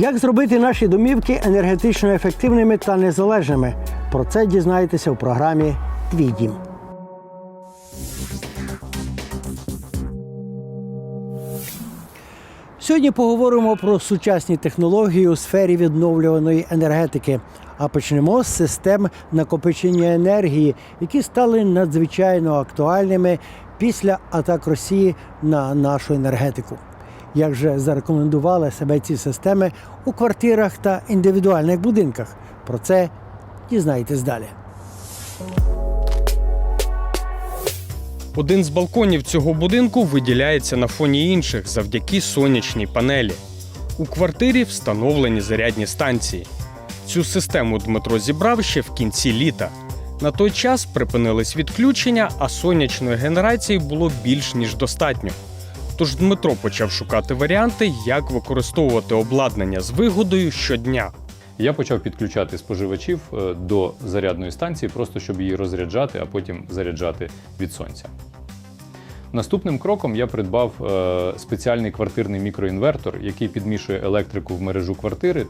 Як зробити наші домівки енергетично ефективними та незалежними? Про це дізнаєтеся в програмі Твій дім. Сьогодні поговоримо про сучасні технології у сфері відновлюваної енергетики. А почнемо з систем накопичення енергії, які стали надзвичайно актуальними після атак Росії на нашу енергетику. Як же зарекомендували себе ці системи у квартирах та індивідуальних будинках? Про це дізнайтесь далі. Один з балконів цього будинку виділяється на фоні інших завдяки сонячній панелі. У квартирі встановлені зарядні станції. Цю систему Дмитро зібрав ще в кінці літа. На той час припинились відключення, а сонячної генерації було більш ніж достатньо. Тож Дмитро почав шукати варіанти, як використовувати обладнання з вигодою щодня. Я почав підключати споживачів е, до зарядної станції, просто щоб її розряджати, а потім заряджати від сонця. Наступним кроком я придбав е, спеціальний квартирний мікроінвертор, який підмішує електрику в мережу квартири.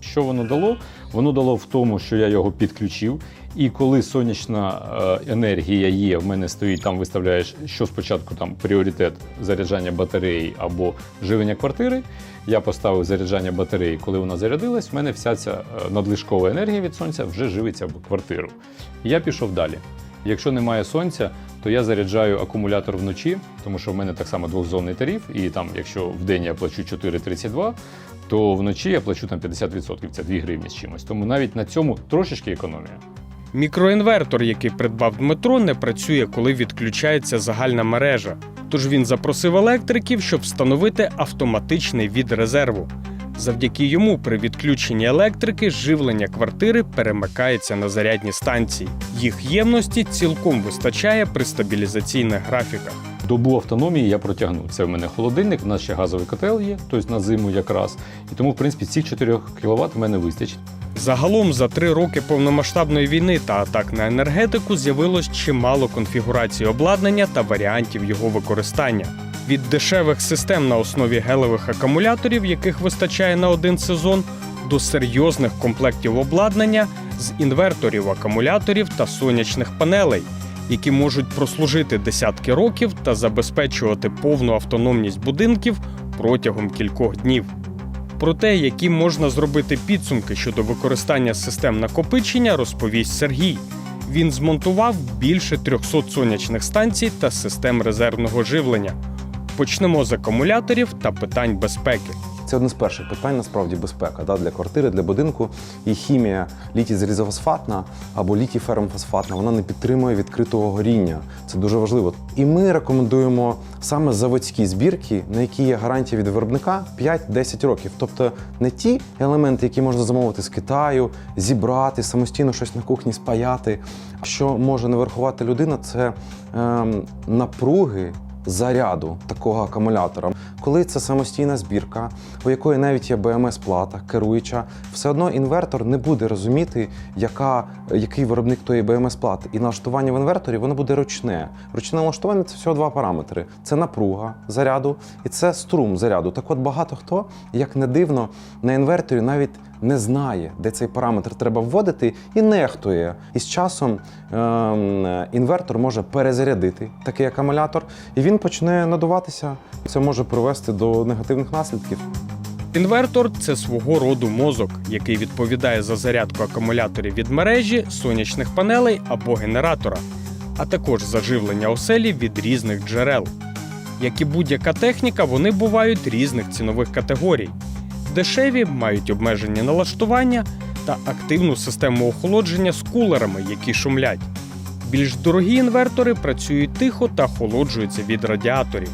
Що воно дало? Воно дало в тому, що я його підключив. І коли сонячна е, енергія є, в мене стоїть там, виставляєш, що спочатку там пріоритет заряджання батареї або живлення квартири. Я поставив заряджання батареї. Коли вона зарядилась, в мене вся ця е, надлишкова енергія від сонця вже живиться в квартиру. Я пішов далі. Якщо немає сонця, то я заряджаю акумулятор вночі, тому що в мене так само двохзонний тариф, і там, якщо в день я плачу 4,32, то вночі я плачу там 50%, це 2 гривні з чимось. Тому навіть на цьому трошечки економія. Мікроінвертор, який придбав Дмитро, не працює, коли відключається загальна мережа. Тож він запросив електриків, щоб встановити автоматичний від резерву. Завдяки йому при відключенні електрики живлення квартири перемикається на зарядні станції. Їх ємності цілком вистачає при стабілізаційних графіках. Добу автономії я протягну. Це в мене холодильник, в нас ще газовий котел є, тобто на зиму якраз. І тому, в принципі, цих 4 кВт в мене вистачить. Загалом за три роки повномасштабної війни та атак на енергетику з'явилось чимало конфігурацій обладнання та варіантів його використання. Від дешевих систем на основі гелевих акумуляторів, яких вистачає на один сезон, до серйозних комплектів обладнання з інверторів, акумуляторів та сонячних панелей, які можуть прослужити десятки років та забезпечувати повну автономність будинків протягом кількох днів. Про те, які можна зробити підсумки щодо використання систем накопичення, розповість Сергій. Він змонтував більше 300 сонячних станцій та систем резервного живлення. Почнемо з акумуляторів та питань безпеки. Це одне з перших питань, насправді безпека да, для квартири, для будинку. І хімія літій-залізофосфатна або літій-ферромфосфатна, вона не підтримує відкритого горіння. Це дуже важливо. І ми рекомендуємо саме заводські збірки, на які є гарантія від виробника 5-10 років. Тобто не ті елементи, які можна замовити з Китаю, зібрати, самостійно щось на кухні спаяти. Що може не врахувати людина, це ем, напруги заряду такого акумулятора. Коли це самостійна збірка, у якої навіть є БМС-плата, керуюча, все одно інвертор не буде розуміти, яка, який виробник тої БМС-плати. І налаштування в інверторі воно буде ручне. Ручне налаштування це всього два параметри: це напруга заряду і це струм заряду. Так от багато хто, як не дивно, на інверторі навіть не знає, де цей параметр треба вводити, і нехтує. І з часом ем, інвертор може перезарядити такий акумулятор, і він почне надуватися. Це може привести до негативних наслідків. Інвертор це свого роду мозок, який відповідає за зарядку акумуляторів від мережі, сонячних панелей або генератора, а також за живлення оселі від різних джерел. Як і будь-яка техніка, вони бувають різних цінових категорій. Дешеві мають обмежені налаштування та активну систему охолодження з кулерами, які шумлять. Більш дорогі інвертори працюють тихо та охолоджуються від радіаторів.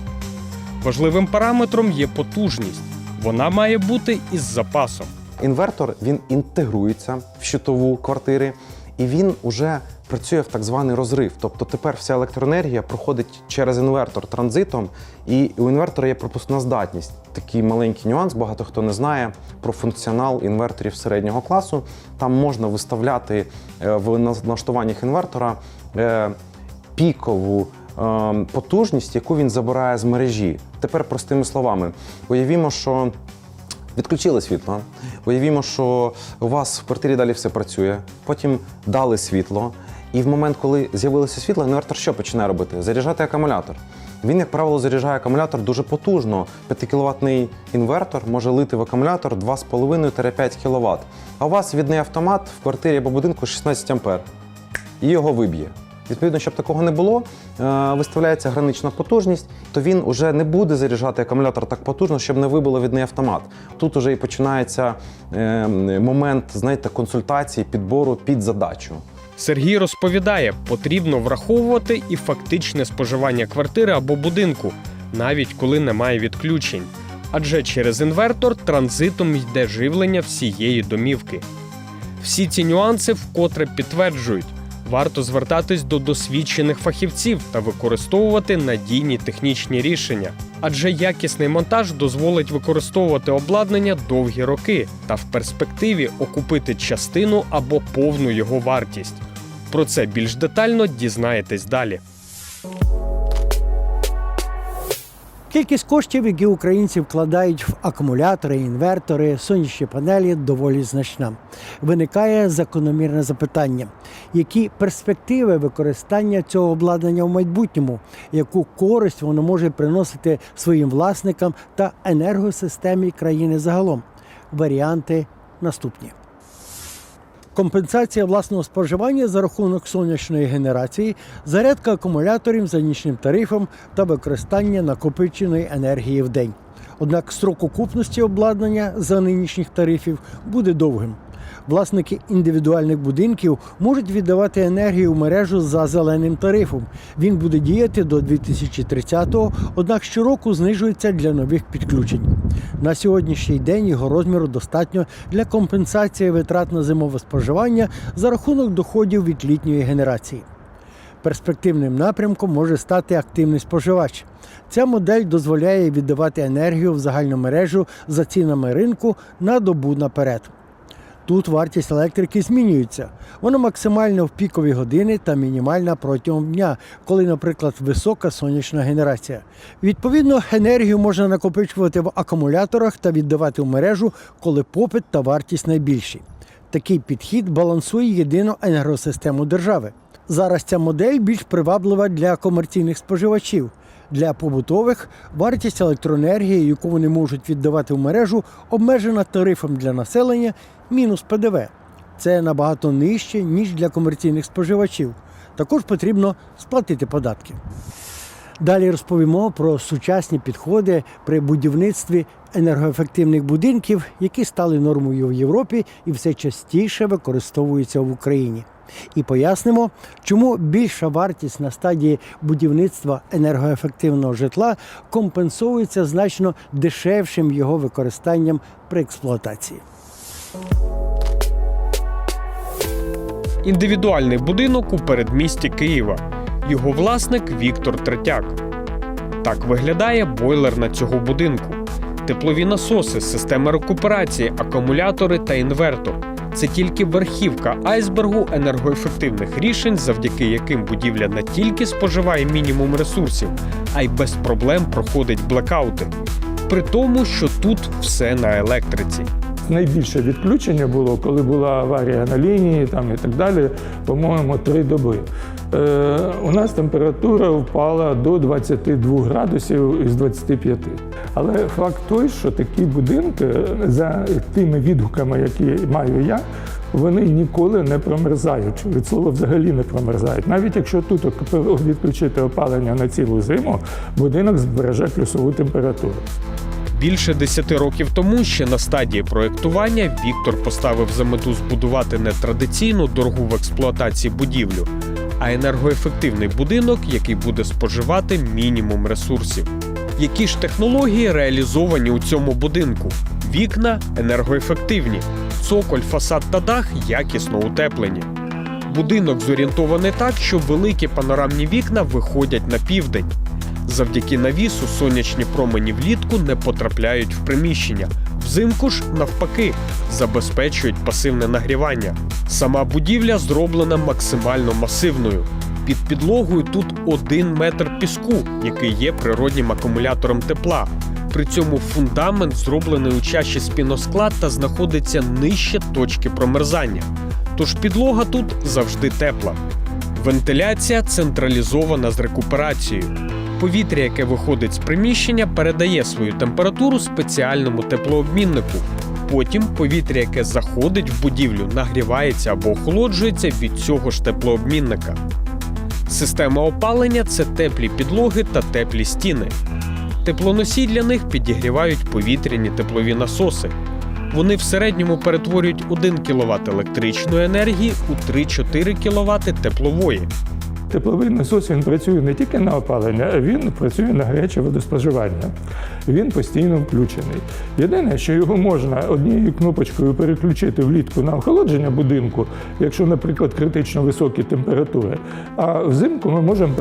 Важливим параметром є потужність. Вона має бути із запасом. Інвертор він інтегрується в щитову квартири, і він уже працює в так званий розрив. Тобто тепер вся електроенергія проходить через інвертор транзитом, і у інвертора є пропускна здатність. Такий маленький нюанс, багато хто не знає про функціонал інверторів середнього класу. Там можна виставляти е, в налаштуваннях інвертора е, пікову е, потужність, яку він забирає з мережі. Тепер простими словами, уявімо, що Відключили світло. Уявімо, що у вас в квартирі далі все працює. Потім дали світло. І в момент, коли з'явилося світло, інвертор що починає робити? Заряджати акумулятор. Він, як правило, заряджає акумулятор дуже потужно. 5 кВт інвертор може лити в акумулятор 2,5-5 кВт. А у вас відний автомат в квартирі або будинку 16 А. І його виб'є. Відповідно, щоб такого не було, е, виставляється гранична потужність, то він вже не буде заряджати акумулятор так потужно, щоб не вибило відний автомат. Тут уже і починається е, момент, знаєте, консультації, підбору під задачу. Сергій розповідає, потрібно враховувати і фактичне споживання квартири або будинку, навіть коли немає відключень. Адже через інвертор транзитом йде живлення всієї домівки. Всі ці нюанси вкотре підтверджують, варто звертатись до досвідчених фахівців та використовувати надійні технічні рішення. Адже якісний монтаж дозволить використовувати обладнання довгі роки та в перспективі окупити частину або повну його вартість. Про це більш детально дізнаєтесь далі. Кількість коштів, які українці вкладають в акумулятори, інвертори, сонячні панелі, доволі значна. Виникає закономірне запитання: які перспективи використання цього обладнання в майбутньому, яку користь воно може приносити своїм власникам та енергосистемі країни загалом? Варіанти наступні. Компенсація власного споживання за рахунок сонячної генерації, зарядка акумуляторів за нічним тарифом та використання накопиченої енергії в день. Однак строк окупності обладнання за нинішніх тарифів буде довгим. Власники індивідуальних будинків можуть віддавати енергію в мережу за зеленим тарифом. Він буде діяти до 2030-го, однак щороку знижується для нових підключень. На сьогоднішній день його розміру достатньо для компенсації витрат на зимове споживання за рахунок доходів від літньої генерації. Перспективним напрямком може стати активний споживач. Ця модель дозволяє віддавати енергію в загальну мережу за цінами ринку на добу наперед. Тут вартість електрики змінюється. Вона максимальна в пікові години та мінімальна протягом дня, коли, наприклад, висока сонячна генерація. Відповідно, енергію можна накопичувати в акумуляторах та віддавати в мережу, коли попит та вартість найбільші. Такий підхід балансує єдину енергосистему держави. Зараз ця модель більш приваблива для комерційних споживачів. Для побутових вартість електроенергії, яку вони можуть віддавати в мережу, обмежена тарифом для населення мінус ПДВ. Це набагато нижче, ніж для комерційних споживачів. Також потрібно сплатити податки. Далі розповімо про сучасні підходи при будівництві енергоефективних будинків, які стали нормою в Європі і все частіше використовуються в Україні. І пояснимо, чому більша вартість на стадії будівництва енергоефективного житла компенсується значно дешевшим його використанням при експлуатації. Індивідуальний будинок у передмісті Києва. Його власник Віктор Третяк. Так виглядає бойлер на цього будинку. Теплові насоси, система рекуперації, акумулятори та інвертор. Це тільки верхівка айсбергу енергоефективних рішень, завдяки яким будівля не тільки споживає мінімум ресурсів, а й без проблем проходить блекаути. При тому, що тут все на електриці. Найбільше відключення було, коли була аварія на лінії там, і так далі, по-моєму, три доби. Е, у нас температура впала до 22 градусів із 25. Але факт той, що такі будинки, за тими відгуками, які маю я, вони ніколи не промерзають. Від слова взагалі не промерзають. Навіть якщо тут відключити опалення на цілу зиму, будинок збереже плюсову температуру. Більше десяти років тому, ще на стадії проєктування, Віктор поставив за мету збудувати не традиційну дорогу в експлуатації будівлю, а енергоефективний будинок, який буде споживати мінімум ресурсів. Які ж технології реалізовані у цьому будинку? Вікна енергоефективні, цоколь, фасад та дах якісно утеплені. Будинок зорієнтований так, що великі панорамні вікна виходять на південь. Завдяки навісу сонячні промені влітку не потрапляють в приміщення. Взимку ж, навпаки, забезпечують пасивне нагрівання. Сама будівля зроблена максимально масивною. Під підлогою тут один метр піску, який є природнім акумулятором тепла. При цьому фундамент зроблений у чаші спіносклад та знаходиться нижче точки промерзання. Тож підлога тут завжди тепла. Вентиляція централізована з рекуперацією. Повітря, яке виходить з приміщення, передає свою температуру спеціальному теплообміннику. Потім повітря, яке заходить в будівлю, нагрівається або охолоджується від цього ж теплообмінника. Система опалення це теплі підлоги та теплі стіни. Теплоносій для них підігрівають повітряні теплові насоси. Вони в середньому перетворюють 1 кВт електричної енергії у 3-4 кВт теплової. Тепловий насос він працює не тільки на опалення, а він працює на гаряче водоспоживання. Він постійно включений. Єдине, що його можна однією кнопочкою переключити влітку на охолодження будинку, якщо, наприклад, критично високі температури. А взимку ми можемо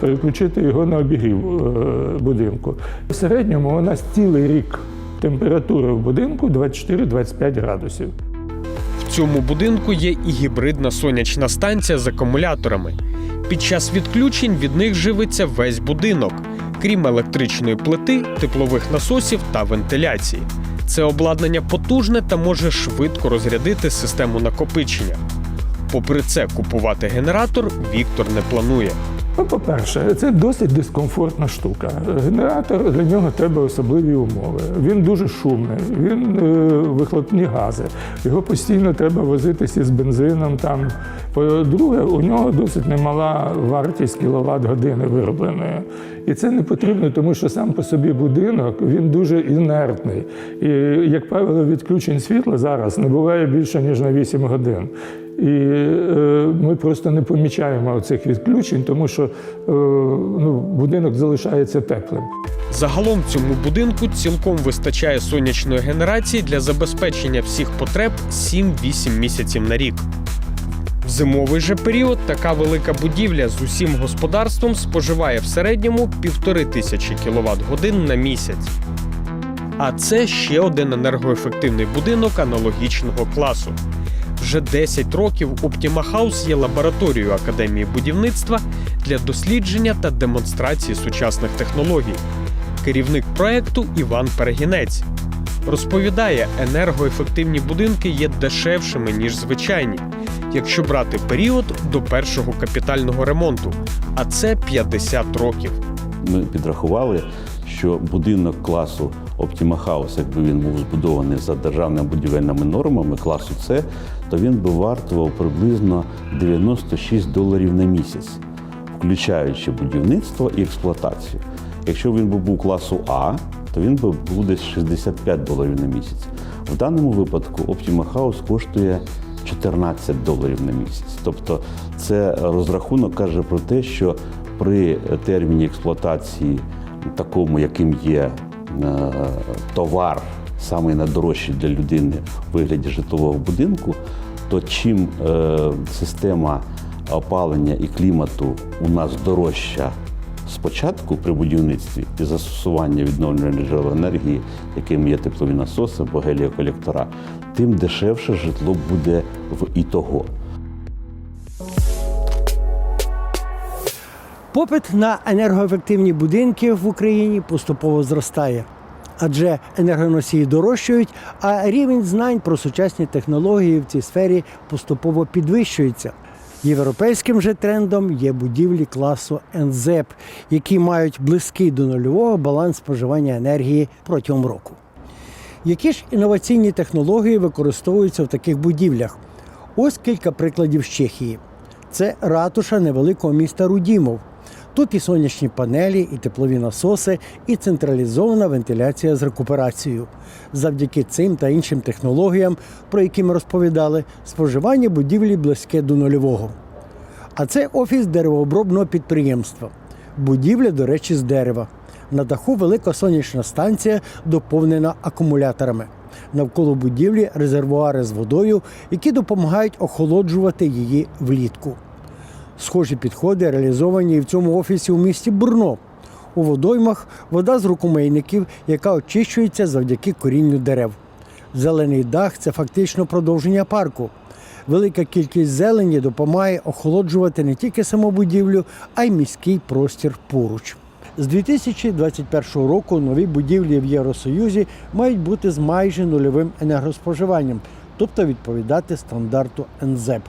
переключити його на обігрів е, будинку. В середньому у нас цілий рік температури в будинку 24-25 градусів. Цьому будинку є і гібридна сонячна станція з акумуляторами. Під час відключень від них живиться весь будинок, крім електричної плити, теплових насосів та вентиляції. Це обладнання потужне та може швидко розрядити систему накопичення. Попри це, купувати генератор Віктор не планує. Ну, по-перше, це досить дискомфортна штука. Генератор для нього треба особливі умови. Він дуже шумний, він е, вихлопні гази. Його постійно треба возитися з бензином. Там по-друге, у нього досить немала вартість кіловат години виробленої. І це не потрібно, тому що сам по собі будинок він дуже інертний. І, як правило, відключень світла зараз не буває більше ніж на 8 годин. І е, ми просто не помічаємо цих відключень, тому що е, ну, будинок залишається теплим. Загалом цьому будинку цілком вистачає сонячної генерації для забезпечення всіх потреб 7-8 місяців на рік. В зимовий же період така велика будівля з усім господарством споживає в середньому півтори тисячі кВт годин на місяць. А це ще один енергоефективний будинок аналогічного класу. Вже 10 років Optima House є лабораторією Академії будівництва для дослідження та демонстрації сучасних технологій. Керівник проекту Іван Перегінець розповідає, енергоефективні будинки є дешевшими ніж звичайні, якщо брати період до першого капітального ремонту, а це 50 років. Ми підрахували, що будинок класу Optima House, якби він був збудований за державними будівельними нормами класу С, то він би вартував приблизно 96 доларів на місяць, включаючи будівництво і експлуатацію. Якщо він би був класу А, то він би був десь 65 доларів на місяць. В даному випадку Optima House коштує 14 доларів на місяць. Тобто це розрахунок каже про те, що при терміні експлуатації, такому, яким є е, товар, самий найдорожчий для людини у вигляді житлового будинку, то чим е, система опалення і клімату у нас дорожча спочатку при будівництві і застосування відновлювальних джерел енергії, якими є теплові насоси або геліоколектора, тим дешевше житло буде в ітого. Попит на енергоефективні будинки в Україні поступово зростає. Адже енергоносії дорожчають, а рівень знань про сучасні технології в цій сфері поступово підвищується. Європейським же трендом є будівлі класу НЗЕП, які мають близький до нульового баланс споживання енергії протягом року. Які ж інноваційні технології використовуються в таких будівлях? Ось кілька прикладів з Чехії. Це ратуша невеликого міста Рудімов. Тут і сонячні панелі, і теплові насоси, і централізована вентиляція з рекуперацією. Завдяки цим та іншим технологіям, про які ми розповідали, споживання будівлі близьке до нульового. А це офіс деревообробного підприємства. Будівля, до речі, з дерева. На даху велика сонячна станція, доповнена акумуляторами. Навколо будівлі резервуари з водою, які допомагають охолоджувати її влітку. Схожі підходи реалізовані і в цьому офісі у місті Брно. У водоймах вода з рукомийників, яка очищується завдяки корінню дерев. Зелений дах це фактично продовження парку. Велика кількість зелені допомагає охолоджувати не тільки саму будівлю, а й міський простір поруч. З 2021 року нові будівлі в Євросоюзі мають бути з майже нульовим енергоспоживанням, тобто відповідати стандарту НЗЕП.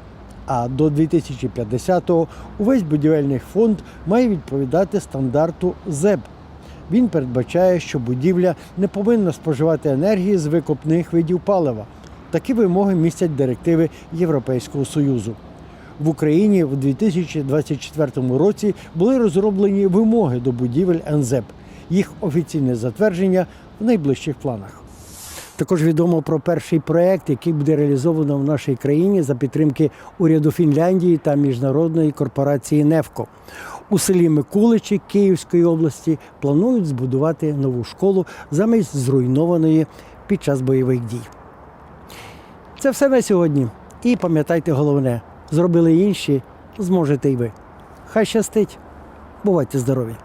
А до 2050-го увесь будівельний фонд має відповідати стандарту ЗЕБ. Він передбачає, що будівля не повинна споживати енергії з викопних видів палива. Такі вимоги містять директиви Європейського Союзу. В Україні в 2024 році були розроблені вимоги до будівель НЗЕП. Їх офіційне затвердження в найближчих планах. Також відомо про перший проект, який буде реалізовано в нашій країні за підтримки уряду Фінляндії та міжнародної корпорації Невко. У селі Микуличі Київської області планують збудувати нову школу замість зруйнованої під час бойових дій. Це все на сьогодні. І пам'ятайте головне: зробили інші, зможете й ви. Хай щастить. Бувайте здорові!